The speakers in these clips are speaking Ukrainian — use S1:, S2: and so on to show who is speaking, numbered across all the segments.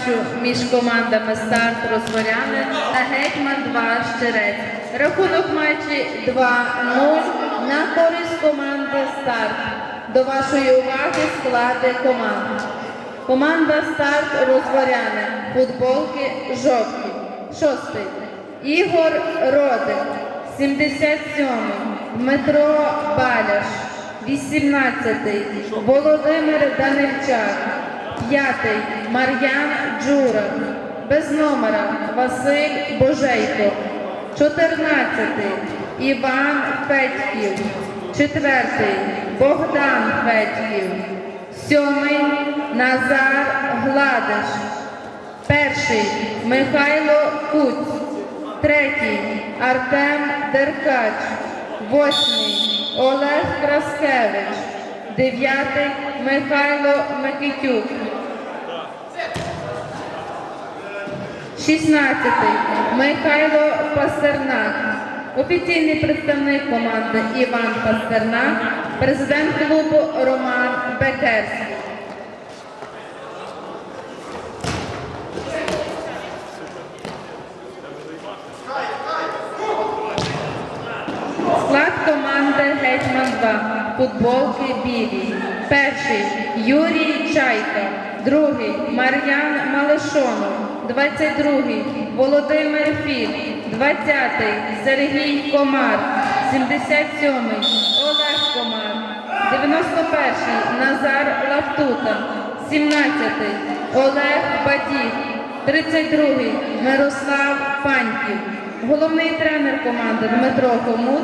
S1: матчу між командами Старт Розворяни та Гетьман 2 Щерець. Рахунок матчі 2-0 на користь команди Старт. До вашої уваги склади команд. Команда Старт Розворяни. Футболки жовті. Шостий. Ігор Родик. 77. Дмитро Баляш. 18-й Володимир Данильчак, 5-й Мар'ян Джурак, без номера Василь Божейко, 14-й Іван Федьків, 4-й Богдан Федьків, 7-й Назар Гладиш, перший Михайло Куць, третій Артем Деркач, восьмий Олег Краскевич, дев'ятий Михайло Микитюк, шістнадцятий Михайло Пастернак, офіційний представник команди Іван Пастернак, президент клубу Роман Бекерський. Склад команди Гетьман 2. Футболки білі. Перший Юрій Чайка. Другий Мар'ян Малишонов. 22-й Володимир Філ. 20-й Сергій Комар. 77-й Олег Комар. 91-й Назар Лавтута. 17-й Олег Бадів. 32-й Мирослав Паньків. Головний тренер команди Дмитро Хомут,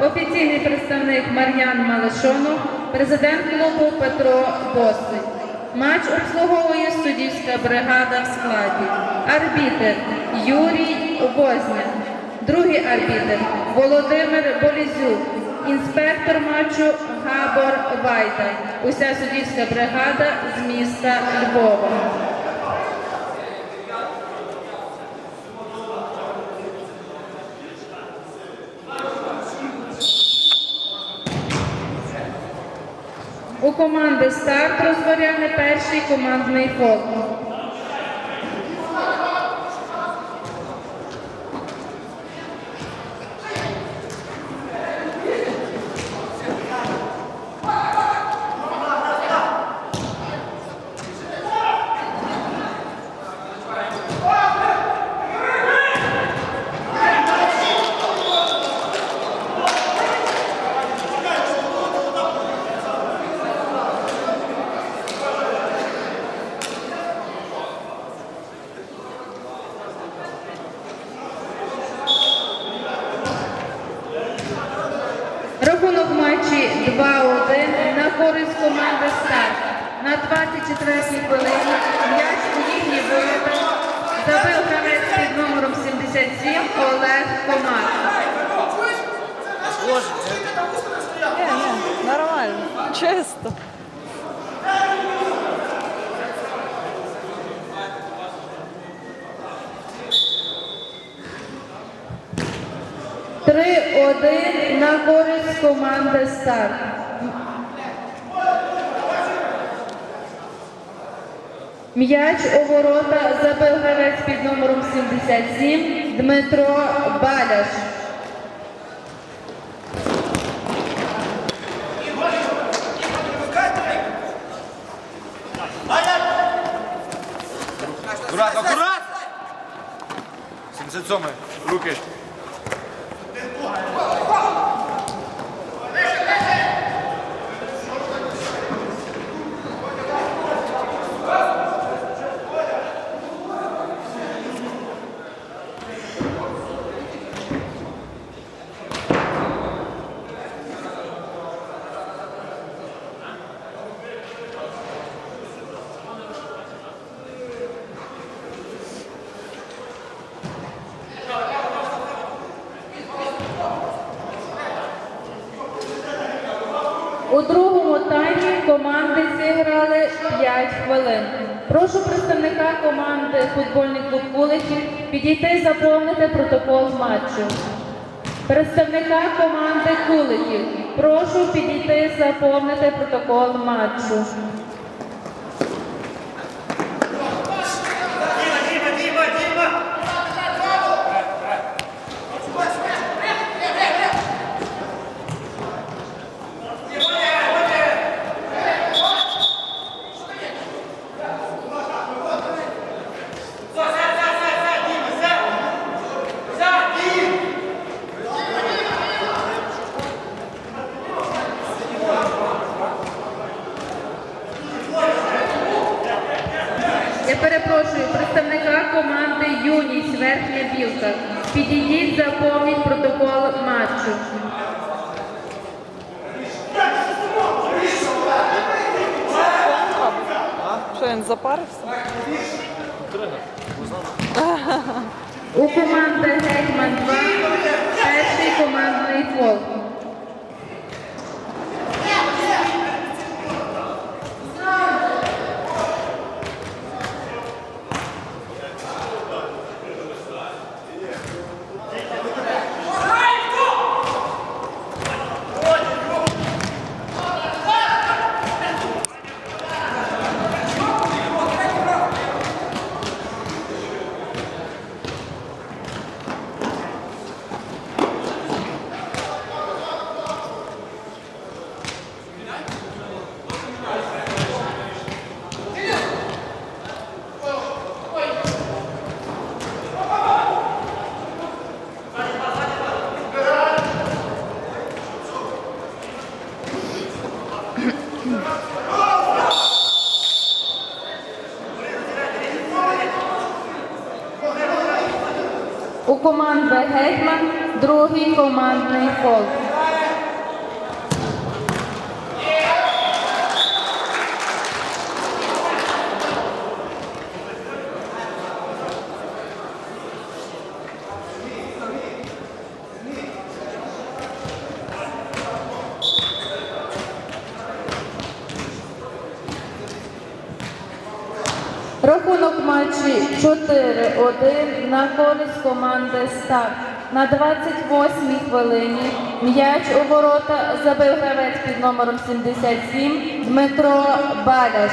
S1: офіційний представник Мар'ян Малишонов, президент клубу Петро Босий. Матч обслуговує суддівська бригада в складі. Арбітер Юрій Возняк. Другий арбітер Володимир Болізюк. Інспектор матчу Габор Вайда. Уся суддівська бригада з міста Львова. У команди старт розгоряне перший командний фол. Рахунок матчі 2-1 на користь команди старт. На 24-й хвилині м'яч у їхній ворота забив гравець під номером 77 Олег Комар.
S2: Ні, ні, нормально, чисто.
S1: Три один на користь команди старт. М'яч у ворота забив гравець під номером 77 Дмитро Баляш.
S3: 77 руки.
S1: У другому таймі команди зіграли 5 хвилин. Прошу представника команди футбольний клуб вулиці підійти і заповнити протокол матчу. Представника команди Куликів. Прошу підійти заповнити протокол матчу.
S2: Запарився?
S1: У команди Гетьман 2 перший командний фол. У команди Гетьман другий командний фол. Рахунок матчі 4-1 на користь команди Старт. На 28-й хвилині м'яч у ворота забив гравець під номером 77 Дмитро Баляш.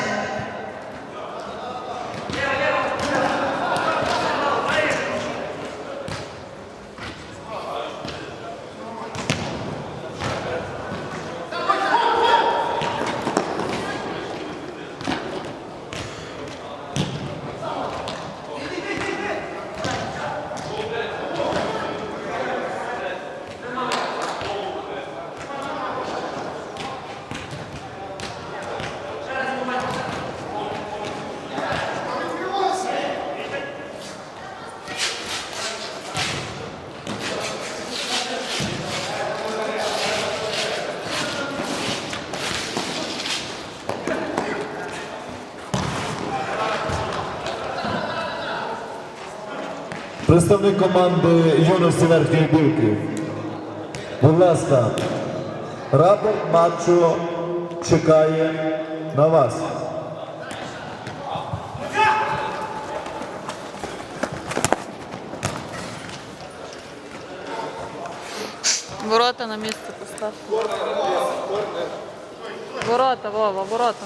S4: Представник команди юності верхньої білки. Будь ласка, рапорт матчу чекає на вас.
S2: Ворота на місце постав. Ворота, Вова, ворота.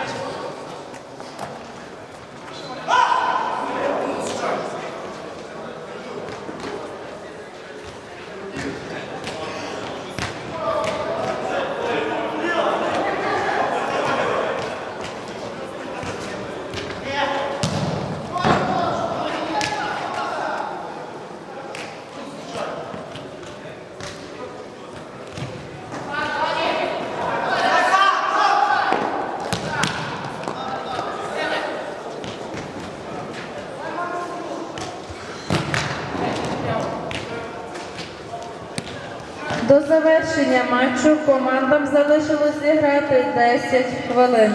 S1: завершення матчу командам залишилось зіграти 10 хвилин.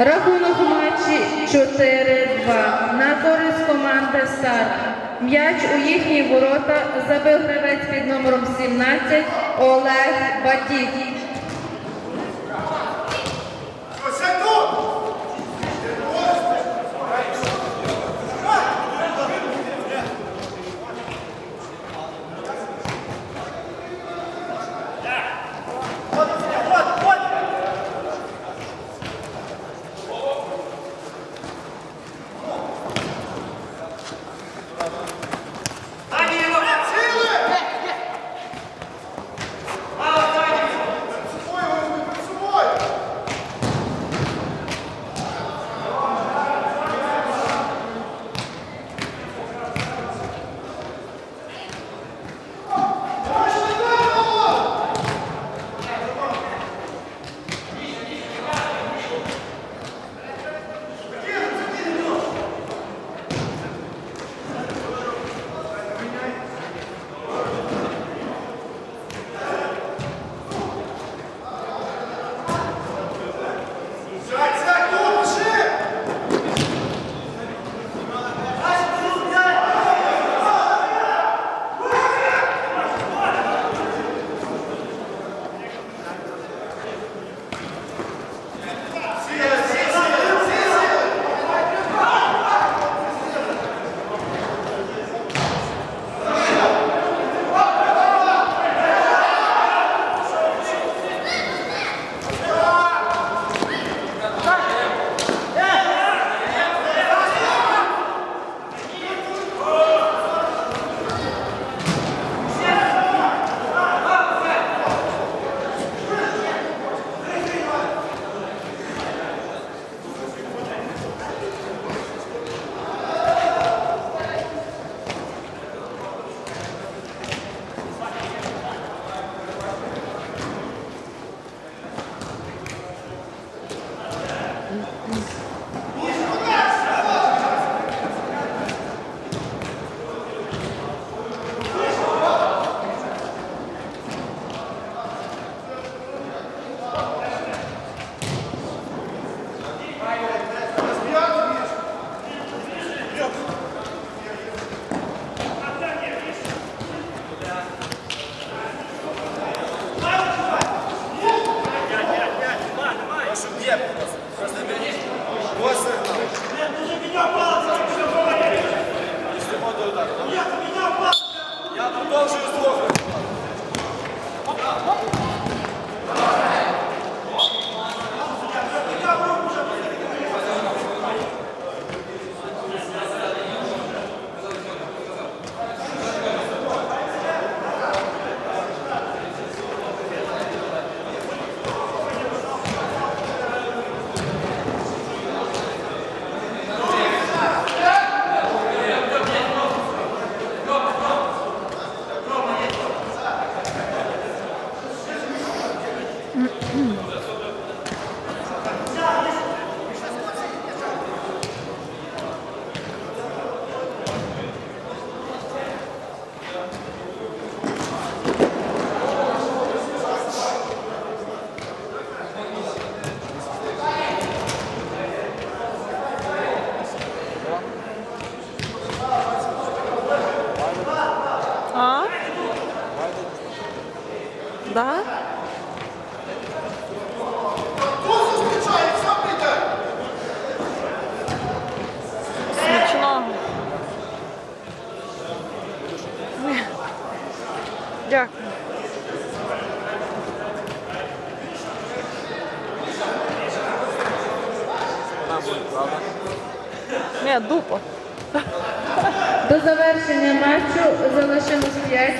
S1: Рахунок матчі 4-2 на користь команди Старт. М'яч у їхні ворота забив гравець під номером 17 Олег Батік.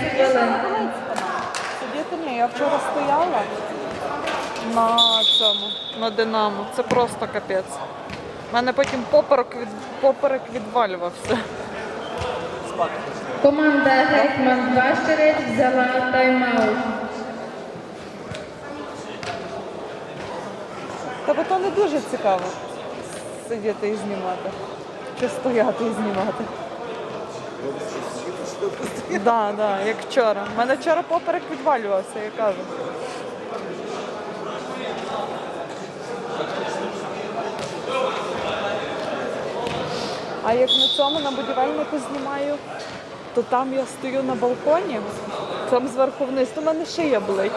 S1: Залишилось 5 хвилин.
S2: Сидіти ні, я вчора стояла на цьому, на Динамо. Це просто капець. У мене потім поперек, від, поперек відвалювався.
S1: Команда Гетьман Башкирець взяла тайм-аут.
S2: Та бо то не дуже цікаво сидіти і знімати. Чи стояти і знімати. Так, да, да, як вчора. У мене вчора поперек відвалювався, я кажу. А як на цьому на будівельнику знімаю, то там я стою на балконі, там зверху вниз, то в мене шия болить.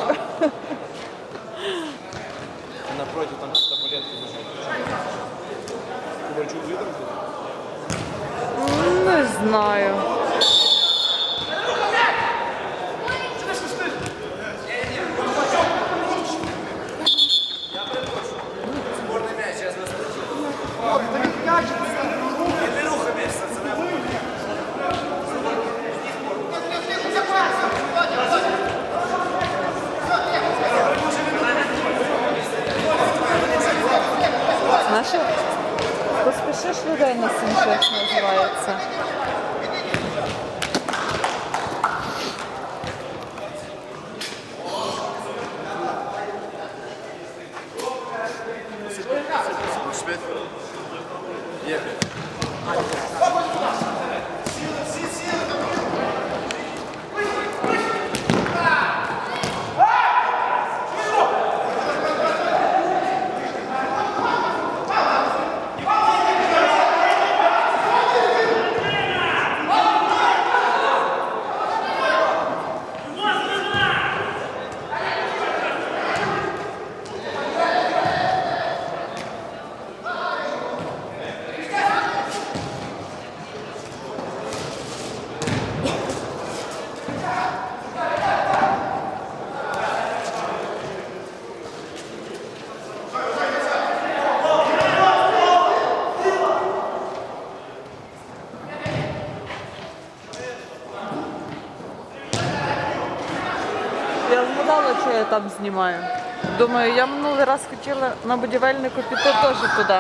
S3: Напротив, там табуретки лежать. Ковальчук?
S2: Не знаю. називається. Там знімаю. Думаю, я минулий раз хотіла на будівельнику піти теж туди.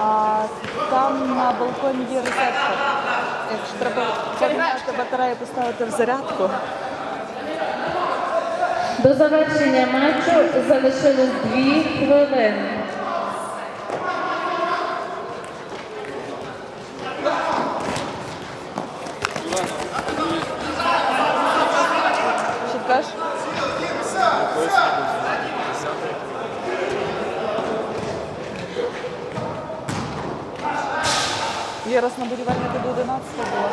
S2: А там на балконі є розетка. Якщо треба поміняти батарею, поставити в зарядку.
S1: До завершення матчу залишилось дві хвилини.
S2: Будівельнику до 11 було.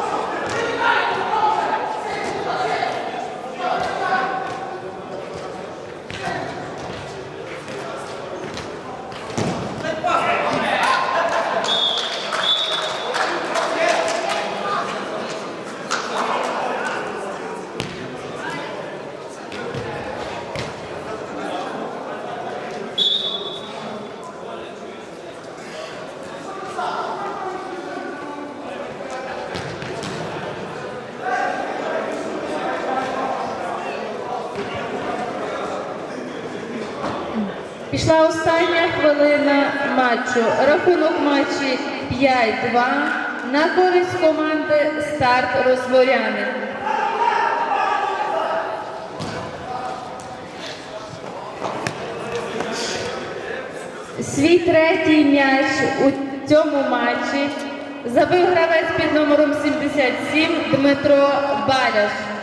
S1: Пішла остання хвилина матчу. Рахунок матчі 5-2 на користь команди Старт Розборяни. Свій третій м'яч у цьому матчі забив гравець під номером 77 Дмитро Баляш.